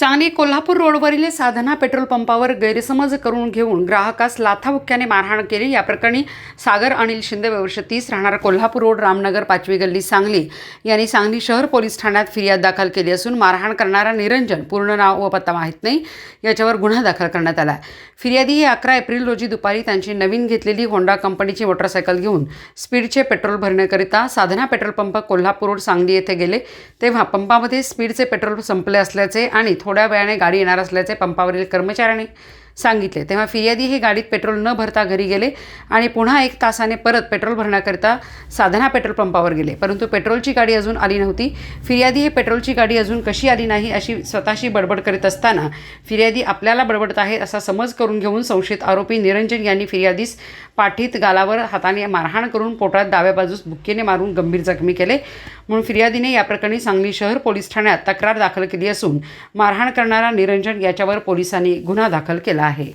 सांगली कोल्हापूर रोडवरील साधना पेट्रोल पंपावर गैरसमज करून घेऊन ग्राहकास लाथाबुक्क्याने मारहाण केली. या प्रकरणी सागर अनिल शिंदे वर्ष तीस राहणार कोल्हापूर रोड रामनगर पाचवी गल्ली सांगली. यांनी सांगली शहर पोलीस ठाण्यात फिर्याद दाखल केली असून मारहाण करणारा निरंजन पूर्ण नाव व पत्ता माहीत नाही. याच्यावर गुन्हा दाखल करण्यात आला आहे. फिर्यादी ही अकरा एप्रिल रोजी दुपारी त्यांची नवीन घेतलेली होंडा कंपनीची मोटरसायकल घेऊन स्पीडचे petrol भरण्याकरिता Sadhana petrol pump Kolhapur road Sangli येथे गेले. तेव्हा पंपामध्ये स्पीडचे पेट्रोल संपले असल्याचे आणि थोड्या वेळाने गाडी येणार असल्याचे पंपावरील कर्मचाऱ्यांनी सांगितले. तेव्हा फिर्यादी हे गाडीत पेट्रोल न भरता घरी गेले आणि पुन्हा एक तासाने परत पेट्रोल भरण्याकरिता साधना पेट्रोल पंपावर गेले. परंतु पेट्रोलची गाडी अजून आली नव्हती. फिर्यादी हे पेट्रोलची गाडी अजून कशी आली नाही अशी स्वतःशी बडबड करीत असताना फिर्यादी आपल्याला बडबडत आहे असा समज करून घेऊन संशयित आरोपी निरंजन यांनी फिर्यादीस पाठीत गालावर हाताने मारहाण करून पोटात डाव्या बाजूस बुक्कीने मारून गंभीर जखमी केले. म्हणून फिर्यादीने या प्रकरणी सांगली शहर पोलीस ठाण्यात तक्रार दाखल केली असून मारहाण करणारा निरंजन याच्यावर पोलिसांनी गुन्हा दाखल केला. आहे.